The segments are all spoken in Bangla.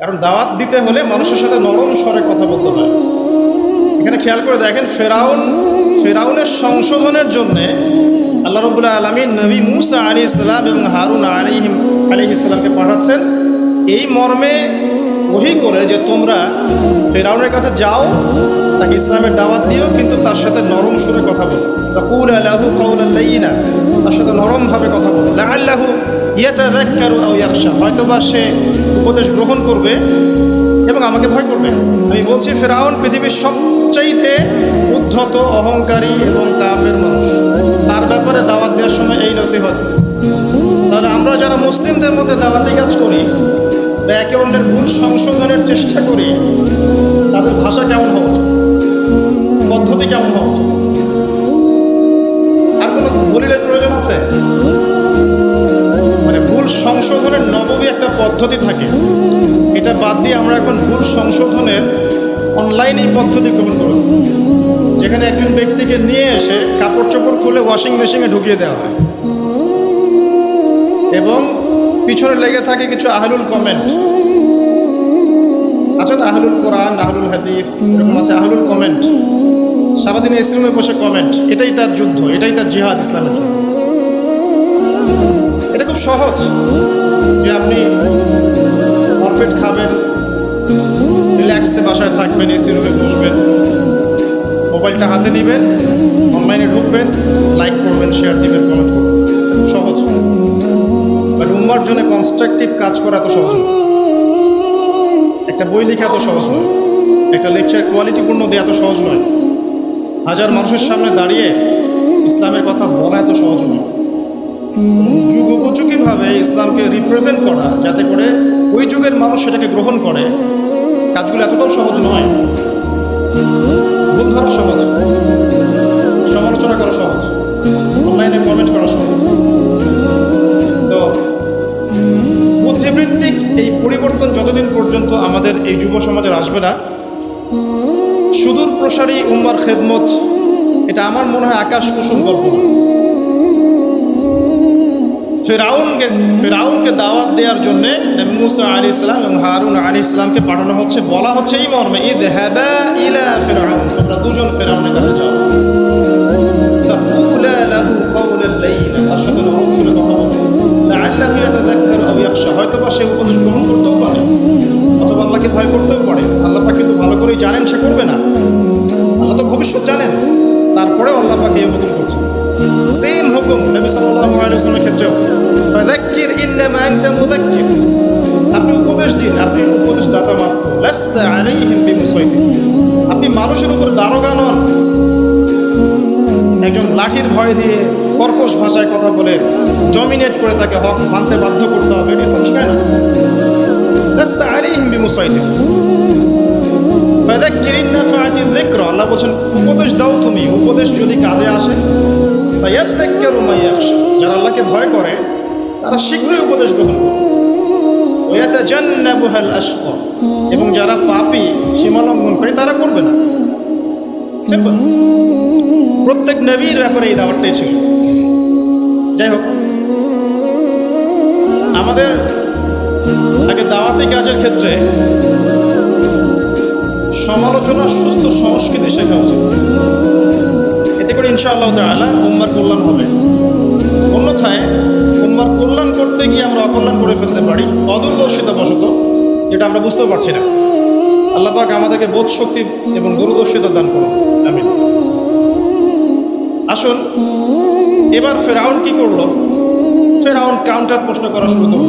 কারণ দাওয়াত দিতে হলে মানুষের সাথে নরম স্বরে কথা বলতে হয়। এখানে খেয়াল করে দেখেন, ফেরাউন, ফেরাউনের সংশোধনের জন্যে আল্লাহ রবুল্লাহ আলমী নবী মুসা আলী ইসলাম এবং হারুন আলিহিম আলী ইসলামকে পাঠাচ্ছেন। এই মর্মে ওহি করে যে তোমরা ফেরাউনের কাছে যাও, তাকে ইসলামের দাওয়াত দিও, কিন্তু তার সাথে নরম সুরে কথা বলো। তকুল আল্লাহু কৌল আল্লাহ তার সাথে নরমভাবে কথা বলো। আল্লাহু ইয়াতাদাক্কারু আও ইয়াখশা। হয়তো বা সে উপদেশ গ্রহণ করবে এবং আমাকে ভয় করবে। আমি বলছি, ফেরাউন পৃথিবীর সবচাইতে উদ্ধত, অহংকারী এবং কাফের মানুষ। তার ব্যাপারে দাওয়াত দেওয়ার সময় এই নসিহত। তাহলে আমরা যারা মুসলিমদের মধ্যে দাওয়াতি কাজ করি বা একে অন্যের ভুল সংশোধনের চেষ্টা করি, তাদের ভাষা কেমন হওয়া উচিত পদ্ধতি কেমন হওয়া উচিত আর কোনো দলিলের প্রয়োজন আছে? সংশোধনের নবমী একটা পদ্ধতি থাকে। এটা বাদ দিয়ে আমরা এখন ভুল সংশোধনের অনলাইনে পদ্ধতি গ্রহণ করেছি। যেখানে একজন ব্যক্তিকে নিয়ে এসে কাপড় চোপড় খুলে ওয়াশিং মেশিনে ঢুকিয়ে দেওয়া হয়। এবং পিছনে লেগে থাকে কিছু আহলুল কমেন্ট আছে না, আহলুল কোরআন, আহলুল হাদিস, এরকম আছে, আহলুল কমেন্ট সারাদিন এসি রুমে বসে কমেন্ট এটাই তার যুদ্ধ, এটাই তার জিহাদ ইসলামের এটা খুব সহজ যে আপনি ভরপেট খাবেন, রিল্যাক্সে বাসায় থাকবেন, এসি রুমে বসবেন, মোবাইলটা হাতে নেবেন, অনলাইনে ঢুকবেন, লাইক করবেন, শেয়ার দিবেন, কমেন্ট করবেন। খুব সহজ। বাট উম্মার জন্য কনস্ট্রাকটিভ কাজ করা এত সহজ একটা বই লেখা এত সহজ নয়। একটা লেকচার কোয়ালিটিপূর্ণ দেওয়া এত সহজ নয়। হাজার মানুষের সামনে দাঁড়িয়ে ইসলামের কথা বলা এত সহজ ইসলামকে রিপ্রেজেন্ট করা, যাতে করে ওই যুগের মানুষ সেটাকে গ্রহণ করে। কাজগুলো এতটাও সহজ নয়। ধরা সহজ। সমালোচনা করা সহজ। অনলাইনে কমেন্ট করা সহজ। তো, বুদ্ধিবৃত্তিক এই পরিবর্তন যতদিন পর্যন্ত আমাদের এই যুব সমাজের আসবে না সুদূর প্রসারী উম্মার খেদমত, এটা আমার মনে হয় আকাশ কুসুম কল্পনা ফেরাউনকে ফেরাউনকে দাওয়াত দেওয়ার জন্যে মুসা আলী ইসলাম এবং হারুন আলী ইসলামকে পাঠানো হচ্ছে। বলা হচ্ছে এই মর্মে ঈদ হ্যাবা ইলা ফেরাউন তোমরা দুজন ফেরাউনের কাছে যাও। হয়তোবা সে উপদেশ করতেও পারে, অথবা আল্লাহকে ভয় করতেও পারে। আল্লাহ কিন্তু ভালো করেই জানেন, সে করবে না। আল্লাহ তো ভবিষ্যৎ জানেন। তারপরেও আল্লাহ পাকে এই উপদেশ সেম হুকুম নবী সাল্লাল্লাহু আলাইহি ওয়াসাল্লামের ক্ষেত্রেও ফাযাক্কির ইন্নামা আনতা মুযাক্কির আপনি উপদেশ দিন আপনি উপদেশ দাতা মাত্র। লাস্তা আলাইহিম বিমুসাইতির আপনি মানুষের উপর দারোগা নন। একজন লাঠির ভয় দিয়ে কর্কশ ভাষায় কথা বলে ডমিনেট করে তাকে হক মানতে বাধ্য করতে হবে, এটা ইসলাম শিখায় না। লাস্তা আলাইহিম বিমুসাইতির ফাযাক্কির ইন্নাফাআতি আল্লাহকে ভয় করে, তারা শীঘ্রই উপদেশ গ্রহণ করে ওয়াতাজান্নাবুহাল আশকা এবং যারা পাপি সীমা লঙ্ঘন করে, তারা করবে না। প্রত্যেক নবীর ব্যাপারে এই দাওয়াতটাই ছিল। যাই হোক, আমাদের আগে দাওয়াতি কাজের ক্ষেত্রে সমালোচনা, সুস্থ সংস্কৃতি শেখা উচিত। এতে করে ইনশাআল্লাহ তাআলা উম্মার কল্যাণ হবে। অন্যথায় উম্মার কল্যাণ করতে গিয়ে আমরা অকল্যাণ করে ফেলতে পারি অদূরদর্শিতা বশত যেটা আমরা বুঝতেও পারছি না। আল্লাহ পাক আমাদেরকে বোধ শক্তি এবং দূরদর্শিতা দান করুন। আমি আসুন, এবার ফেরাউন কি করল? ফেরাউন কাউন্টার প্রশ্ন করা শুরু করল।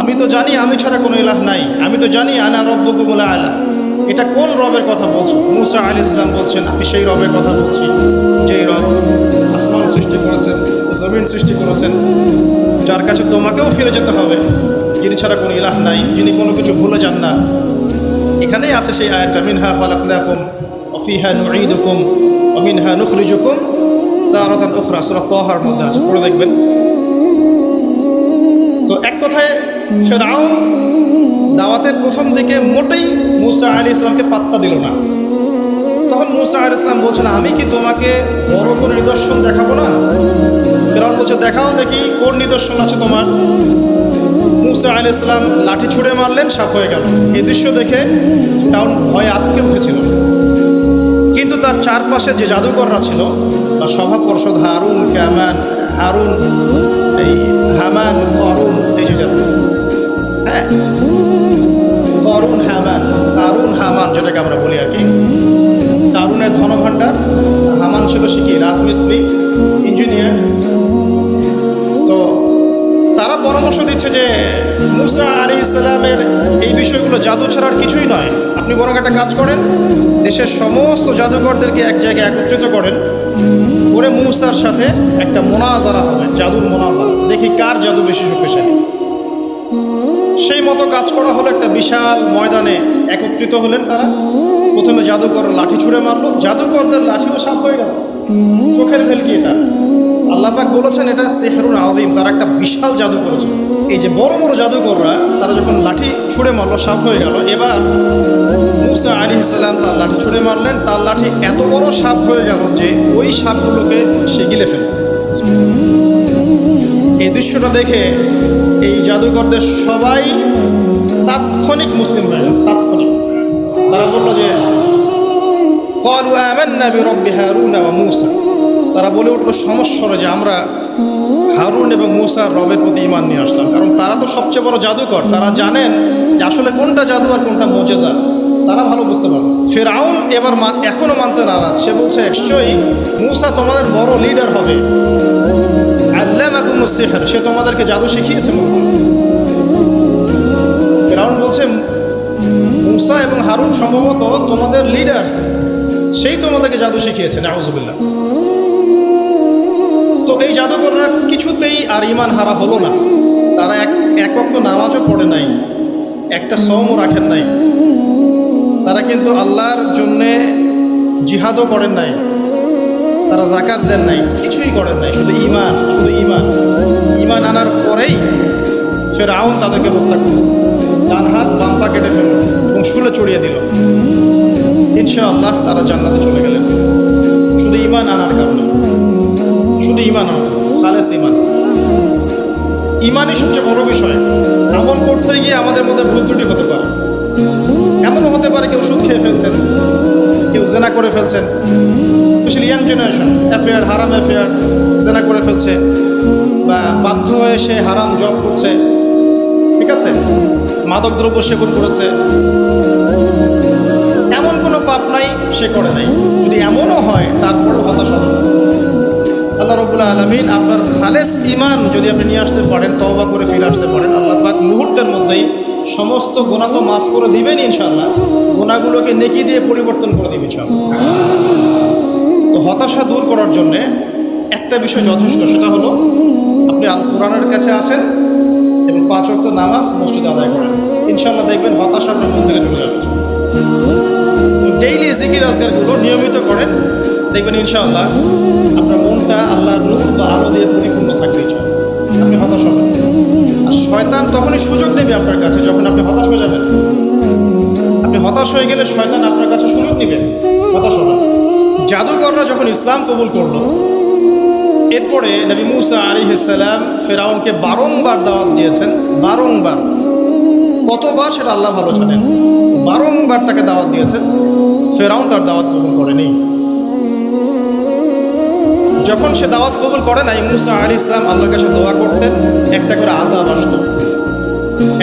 আমি তো জানি, আমি ছাড়া কোনো ইলাহ নাই। আমি তো জানি, আনা রব্বকুমুলা আলা। এটা কোন রবের কথা বলছো? মুসা আলী ইসলাম বলছেন, আমি সেই রবের কথা বলছি, যেই রব আসমান সৃষ্টি করেছেন, জমিন সৃষ্টি করেছেন, যার কাছে তোমাকেও ফিরে যেতে হবে। যিনি ছাড়া কোনো ইলাহ নাই, যিনি কোনো কিছু ভুলে যান না। এখানেই আছে সেই আয়াতটা, মিনহা ফালাকনাকুম অফিহা নুঈদুকুম অমিনহা নুখরিজুকুম তারাতান উখরা। সূরা তাহার মধ্যে আছে, পড়ে দেখবেন। তো এক কথায় ফেরাউন দাওয়াতের প্রথম দিকে মোটেই মুসা আলী ইসলামকে পাত্তা দিল না। তখন মুসা আলী ইসলাম বলছেন আমি কি তোমাকে বড় কোনো নিদর্শন দেখাবো না? ফেরাউন বলছে, দেখাও দেখি, কোন নিদর্শন আছে তোমার? মুসা আলি ইসলাম লাঠি ছুঁড়ে মারলেন, সাপ হয়ে গেল। এই দৃশ্য দেখে ফেরাউন ভয়ে আতকে উঠেছিল। কিন্তু তার চারপাশে যে জাদুকররা ছিল, তার সভা পর্ষদ হারুন ক্যামান হারুন, এই হামান, অরুণ, এই যে হ্যাঁ পরামর্শ দিচ্ছে যে মুসা আলী ইসলামের এই বিষয়গুলো জাদু ছাড়ার কিছুই নয়। আপনি বরং একটা কাজ করেন, দেশের সমস্ত জাদুঘরদেরকে এক জায়গায় একত্রিত করেন। করে মুসার সাথে একটা মোনাজারা হবে, জাদুর মোনাজারা। দেখি কার জাদু বেশি শক্তিশালী। সেই মতো কাজ করা হলো একটা বিশাল ময়দানে একত্রিত হলেন তারা। প্রথমে জাদুকর লাঠি ছুঁড়ে মারলো। জাদুকরদের লাঠিও সাপ হয়ে গেল। চোখের ভেলকি এটা। আল্লাহ পাক বলেছেন এটা সেহরুন আদিম তারা একটা বিশাল জাদু করেছে এই যে বড় বড় জাদুকররা তারা যখন লাঠি ছুঁড়ে মারলো সাপ হয়ে গেল এবার মুসা আলী ইসলাম তার লাঠি ছুঁড়ে মারলেন তার লাঠি এত বড় সাপ হয়ে গেল যে ওই সাপগুলোকে সে গিলে ফেলল এই দৃশ্যটা দেখে এই জাদুকরদের সবাই তাৎক্ষণিক মুসলিম হয়ে গেল তাৎক্ষণিক তারা বলল যে قالوا آمنا برب هارون وموسى তারা বলে উঠল সমস্যরে যে আমরা হারুন এবং মুসার রবের প্রতি ইমান নিয়ে আসলাম। কারণ তারা তো সবচেয়ে বড় জাদুকর। তারা জানেন যে আসলে কোনটা জাদু আর কোনটা মজেজা। তারা ভালো বুঝতে পারবে। ফেরাউন এবার মা- এখনও মানতে নারাজ। সে বলছে, নিশ্চয়ই মুসা তোমাদের বড় লিডার হবে। সে তোমাদেরকে জাদু শিখিয়েছে। ফেরাউন বলছে, মুসা এবং হারুন সম্ভবত তোমাদের লিডার সেই তোমাদেরকে জাদু শিখিয়েছে। নাউজুবিল্লাহ। জাদুকররা কিছুতেই আর ইমান হারা হলো না। তারা এক এক অক্ত নামাজও পড়ে নাই, একটা সৌমও রাখেন নাই। তারা কিন্তু আল্লাহর জন্যে জিহাদও করেন নাই, তারা জাকাত দেন নাই, কিছুই করেন নাই, শুধু ইমান শুধু ইমান ইমান আনার পরেই ফের আউন তাদেরকে হত্যা করল, ডান হাত বাম পা কেটে ফেলল এবং শুলে চড়িয়ে দিল। ইনশাআল্লাহ তারা জান্নাতে চলে গেলেন। শুধু ইমান আনার কারণে। শুধু ইমান আনা খালেস ইমান ইমানই সবচেয়ে বড় বিষয়। আমল করতে গিয়ে আমাদের মধ্যে ভুল ত্রুটি হতে পারে। এমনও হতে পারে কেউ সুদ খেয়ে ফেলছেন, কেউ জেনা করে ফেলছেন। স্পেশালি ইয়াং জেনারেশন অ্যাফেয়ার হারাম অ্যাফেয়ার জেনা করে ফেলছে। বা বাধ্য হয়ে সে হারাম জব করছে। ঠিক আছে? মাদক দ্রব্য সেবন করেছে। এমন কোনো পাপ নাই, সে করে নাই। যদি এমনও হয়, তারপরেও হতাশ হবে। আল্লাহ রবুল্লা আলমিন আপনার খালেস ইমান যদি আপনি নিয়ে আসতে পারেন, তওবা করে ফিরে আসতে পারেন, আল্লাহ পাক মুহূর্তের মধ্যেই সমস্ত গোনা তো মাফ করে দিবেন ইনশাল্লাহ গোনাগুলোকে নেকি দিয়ে পরিবর্তন করে ইনশাল্লাহ তো হতাশা দূর করার জন্যে একটা বিষয় যথেষ্ট, সেটা হলো আপনি আল কোরআনের কাছে আসেন এবং পাঁচ অক্ত নামাজ মসজিদে আদায় করেন। ইনশাল্লাহ দেখবেন হতাশা আপনার মন থেকে চলে যাবে। ডেইলি জিকির আজগারগুলো নিয়মিত করেন। দেখবেন ইনশাআল্লাহ আপনার মনটা আল্লাহর নূর বা আলো দিয়ে পরিপূর্ণ থাকবে ইনশাআল্লাহ। আপনি হতাশ হবেন আর শয়তান তখনই সুযোগ নেবে আপনার কাছে যখন আপনি হতাশ হয়ে যাবেন। আপনি হতাশ হয়ে গেলে শয়তান আপনার কাছে সুযোগ নেবে। হতাশ হবেন জাদুকররা যখন ইসলাম কবুল করল, এরপরে নবী মুসা আলী ইসাল্লাম ফেরাউনকে বারংবার দাওয়াত দিয়েছেন। বারংবার। কতবার সেটা আল্লাহ ভালো জানেন। বারংবার তাকে দাওয়াত দিয়েছেন। ফেরাউন তার দাওয়াত কবুল করেনি। যখন সে দাওয়াত কবুল করে নাই, মুসা আলী ইসলাম আল্লাহর কাছে দোয়া করতেন, একটা করে আজাব আসতো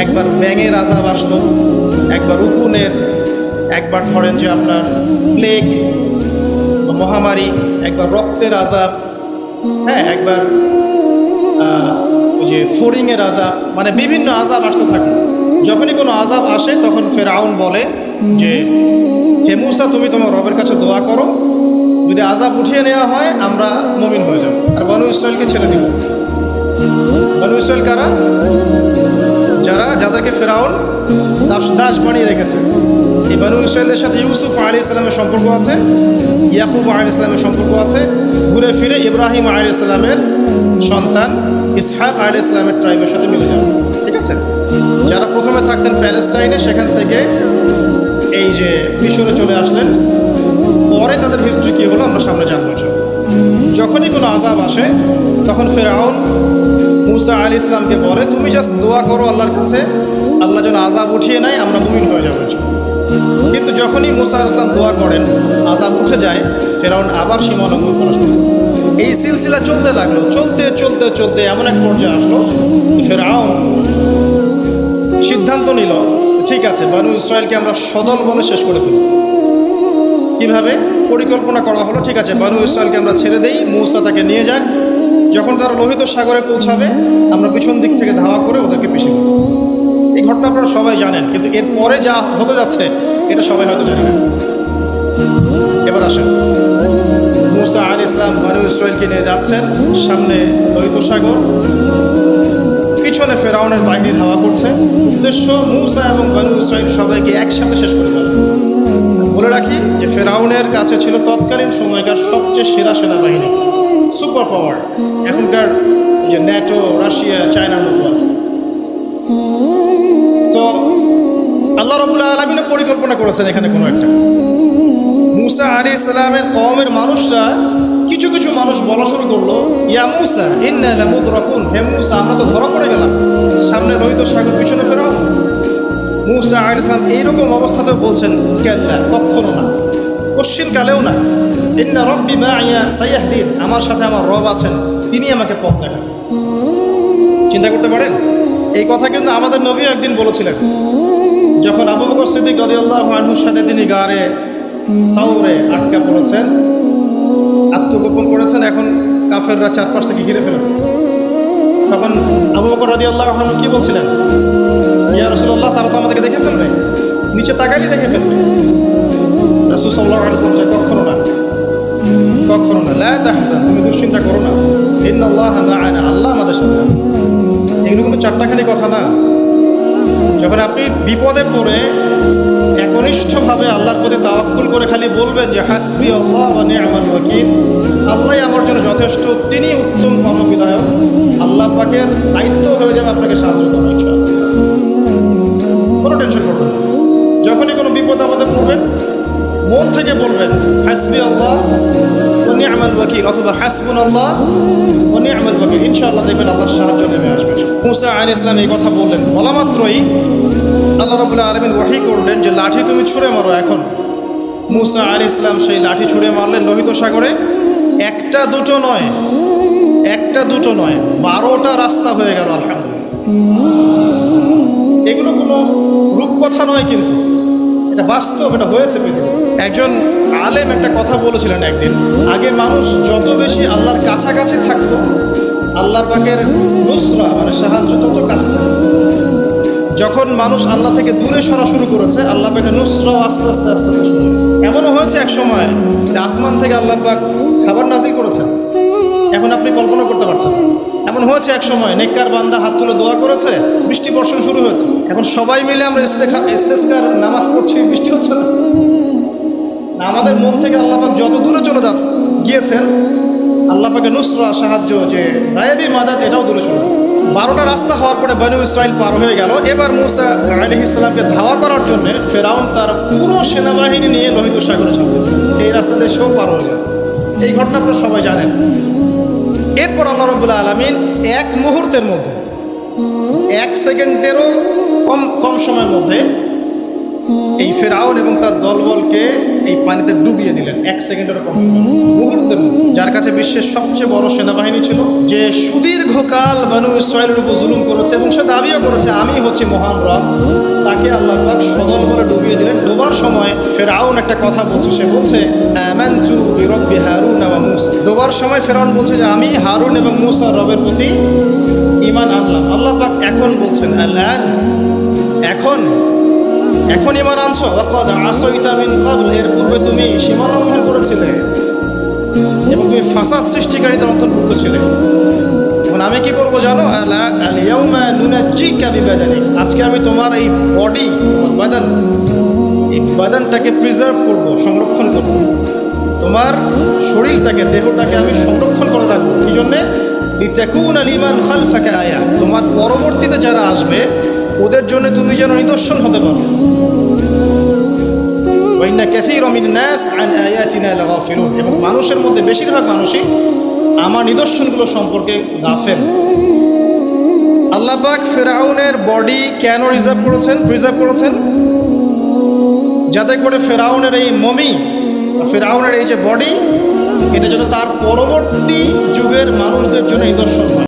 একবার ব্যাঙের আজাব আসলো, একবার উকুনের, একবার ধরেন যে আপনার প্লেগ মহামারী, একবার রক্তের আজাব হ্যাঁ একবার যে ফোরিংয়ের আজাব মানে বিভিন্ন আজাব আসতে থাকে। যখনই কোনো আজাব আসে, তখন ফেরাউন বলে যে, হে মুসা, তুমি তোমার রবের কাছে দোয়া করো। যদি আজাব উঠিয়ে নেওয়া হয়, আমরা মমিন হয়ে যাব। আর বনু ইসরায়েলকে ছেড়ে দিব। বনু ইসরায়েল কারা? যারা, যাদেরকে ফেরাউন দাস দাস বানিয়ে রেখেছে। এই বানু ইসরায়েলের সাথে ইউসুফ আলী ইসলামের সম্পর্ক আছে, ইয়াকুব আলী ইসলামের সম্পর্ক আছে। ঘুরে ফিরে ইব্রাহিম আলী ইসলামের সন্তান ইসহাক আলী ইসলামের ট্রাইবের সাথে মিলে যাবে। ঠিক আছে? যারা প্রথমে থাকতেন প্যালেস্টাইনে, সেখান থেকে এই যে মিশরে চলে আসলেন, পরে তাদের হিস্ট্রি কী হলো আমরা সামনে জানব। যখনই কোনো আজাব আসে, তখন ফেরাউন মুসা আলী ইসলামকে বলে, তুমি জাস্ট দোয়া করো আল্লাহর কাছে, আল্লাহ যেন আজাব উঠিয়ে নেয়, আমরা মুমিন হয়ে যাব কিন্তু যখনই মুসা আলাইহিস ইসলাম দোয়া করেন আজাব উঠে যায়, ফেরাউন আবার সীমা লঙ্ঘন করা শুরু এই সিলসিলা চলতে লাগল, চলতে চলতে চলতে এমন এক পর্যায়ে আসলো, ফেরাউন সিদ্ধান্ত নিল, ঠিক আছে, বানু ইসরায়েলকে আমরা সদল বলে শেষ করে ফেলব। কীভাবে পরিকল্পনা করা হলো, ঠিক আছে, বানু ইসরায়েলকে আমরা ছেড়ে দেই, মৌসা তাকে নিয়ে যাক। যখন তারা লোহিত সাগরে পৌঁছাবে, আমরা পিছন দিক থেকে ধাওয়া করে ওদেরকে পিছিয়ে দেব। এই ঘটনা আপনারা সবাই জানেন, কিন্তু এর পরে যা হতে যাচ্ছে, এটা সবাই হয়তো জানে না এবার আসেন। মুসা আল ইসলাম বানু ইসরায়েলকে নিয়ে যাচ্ছেন, সামনে লোহিত সাগর। পিছনে ফেরাউনের বাহিনী ধাওয়া করছে। উদ্দেশ্য মুসা এবং বানু ইসরায়েল সবাইকে একসাথে শেষ করে ফেলা। বলে রাখি যে ফেরাউনের কাছে ছিল তৎকালীন সময়কার সবচেয়ে সেরা সেনাবাহিনী সুপার পাওয়ার এখনকার যে ন্যাটো রাশিয়া চায়নার মতো। তো আল্লাহ রবুল্লা আলমিনও পরিকল্পনা করেছেন এখানে কোনো একটা। মুসা আলী ইসলামের কমের মানুষরা কিছু কিছু মানুষ বলা শুরু করল, ইয়া মুসা, ইন্না লামুদ রাকুন হে মুসা, আমরা তো ধরা পড়ে গেলাম। সামনে লোহিত সাগর, পিছনে ফেরাও মুসা আলী ইসলাম এইরকম অবস্থাতেও বলছেন কেল্লা কখনো না। কালেও না। ইন্না রব্বি মা ইয়া সাইয়াহদিন। আমার সাথে আমার রব আছেন। তিনি আমাকে পথ দেখান। চিন্তা করতে পারেন? এই কথা কিন্তু আমাদের নবীও একদিন বলেছিলেন। যখন আবু বকর সিদ্দিক রাদিয়াল্লাহু আনহুর সাথে তিনি গারে সাউরে আটকা পড়েছেন, আত্মগোপন করেছেন, এখন কাফেররা চারপাশ থেকে ঘিরে ফেলেছে। তখন আবু বকর রাদিয়াল্লাহু আনহু কি বলছিলেন? ইয়া রাসূলুল্লাহ তারা তো আমাদেরকে দেখে ফেলবে। নিচে তাকাইলে দেখে ফেলবে। রাসূল সাল্লাল্লাহু আলাইহি ওয়াসাল্লাম বলছেন, কখনো না কখনো না লা তাহজান তুমি দুশ্চিন্তা করো না। ইন্নাল্লাহ মা'ানা আল্লাহ আমাদের সাথে আছে। এগুলো কিন্তু চারটাখানি কথা না। যখন আপনি বিপদে পড়ে একনিষ্ঠভাবে আল্লাহর প্রতি তাওয়াক্কুল করে খালি বলবেন যে হাসবি আল্লাহ ওয়া নি'মাল ওয়াকিল। আল্লাহই আমার জন্য যথেষ্ট তিনি উত্তম কর্মবিধায়ক। আল্লাহ পাকের দায়িত্ব হয়ে যাবে আপনাকে সাহায্য করবে ইনশাআল্লাহ। পড়বেন মন থেকে বলবেন, হাসবি আল্লাহ ও নি'মাল ওয়াকিল অথবা হাসবুন আল্লাহ ও নি'মাল ওয়াকিল ইনশাআল্লাহ দেখবেন আল্লাহর সাহায্য নেমে আসবে। মুসা আলাইহিস ইসলাম এই কথা বললেন। বলা মাত্রই আল্লাহ রাব্বুল আলামিন ওয়াহি করলেন যে, লাঠি তুমি ছুঁড়ে মারো এখন। মুসা আলাইহিস ইসলাম সেই লাঠি ছুঁড়ে মারলেন লোহিত সাগরে। একটা দুটো নয়, একটা দুটো নয়, বারোটা রাস্তা হয়ে গেল, আলহামদুলিল্লাহ। এগুলো কোনো রূপকথা নয় কিন্তু। এটা বাস্তব, এটা হয়েছে পৃথিবী একজন আলেম একটা কথা বলেছিলেন একদিন, আগে মানুষ যত বেশি আল্লাহর কাছাকাছি থাকতো, আল্লাহ পাকের নুসরা মানে সাহায্য তত কাছে থাকতো। যখন মানুষ আল্লাহ থেকে দূরে সরা শুরু করেছে, আল্লাহ পাকের নুসরাও আস্তে আস্তে আস্তে আস্তে শুরু হয়েছে এমনও হয়েছে এক সময় যে আসমান থেকে আল্লাহ পাক খাবার নাজিল করেছেন। এখন আপনি কল্পনা করতে পারছেন এমন হয়েছে এক সময়, নেককার বান্দা হাত তুলে দোয়া করেছে, বৃষ্টি বর্ষণ শুরু হয়েছে। এখন সবাই মিলে আমরা ইস্তেখা ইস্তেস্কার নামাজ পড়ছি, বৃষ্টি হচ্ছে না। আমাদের মন থেকে আল্লাহ পাক যত দূরে চলে যাচ্ছে, গিয়েছেন আল্লাহ পাকে নুসরা, সাহায্য, যে গায়েবি মাদাত, এটাও দূরে চলে যাচ্ছে। বারোটা রাস্তা হওয়ার পরে বানু ইসরায়েল পার হয়ে গেল। এবার মুসা আলহ ইসলামকে ধাওয়া করার জন্য ফেরাউন তার পুরো সেনাবাহিনী নিয়ে লোহিত সাগরে ছাড়বে এই রাস্তা সেও পার হয়ে গেল। এই ঘটনা আপনারা সবাই জানেন। এরপর আল্লাহ রবুল্লা আলমিন এক মুহূর্তের মধ্যে এক সেকেন্ডেরও কম কম সময়ের মধ্যে এই ফেরাউন এবং তার দলবলকে এই পানিতে ডুবিয়ে দিলেন। এক সেকেন্ডেরও কম যার কাছে বিশ্বের সবচেয়ে বড় সেনাবাহিনী ছিল, যে সুদীর্ঘকাল বানু ইসরায়েলের উপর জুলুম করেছে এবং সে দাবিও করেছে, আমি হচ্ছি মহান রব। তাকে আল্লাহ পাক সদল বলে ডুবিয়ে দিলেন। ডোবার সময় ফেরাউন একটা কথা বলছে। সে বলছে, আমানতু বিরব্বি হারুন ওয়া মুসা। ডোবার সময় ফেরাউন বলছে যে, আমি হারুন এবং মুসা রবের প্রতি ঈমান আনলাম। আল্লাহ পাক এখন বলছেন, আল্লাহ, এখন এখন ইমান আনছো, ওয়াকাদ আসাইতা মিন ক্বাবল এর পূর্বে তুমি সীমা লঙ্ঘন করেছিলে এবং তুমি ফাসাদ সৃষ্টিকারীদের অন্তর্ভুক্ত ছিলে। এখন আমি কি করব জানো? আজকে আমি তোমার এই বডি তোমার বাদান, এই বাদানটাকে প্রিজার্ভ করব, সংরক্ষণ করব। তোমার শরীরটাকে, দেহটাকে আমি সংরক্ষণ করে রাখব। কি জন্যে? লিতাকুন আল ইমান খালফাকা আয়া। তোমার পরবর্তীতে যারা আসবে ওদের জন্য তুমি যেন নিদর্শন হতে পারো। এবং মানুষের মধ্যে বেশিরভাগ মানুষই আমার নিদর্শনগুলো সম্পর্কে গাফেল। আল্লাপাক ফেরাউনের বডি কেন রিজার্ভ করেছেন? প্রিজার্ভ করেছেন যাতে করে ফেরাউনের এই মমি ফেরাউনের এই যে বডি, এটা যেন তার পরবর্তী যুগের মানুষদের জন্য নিদর্শন হয়।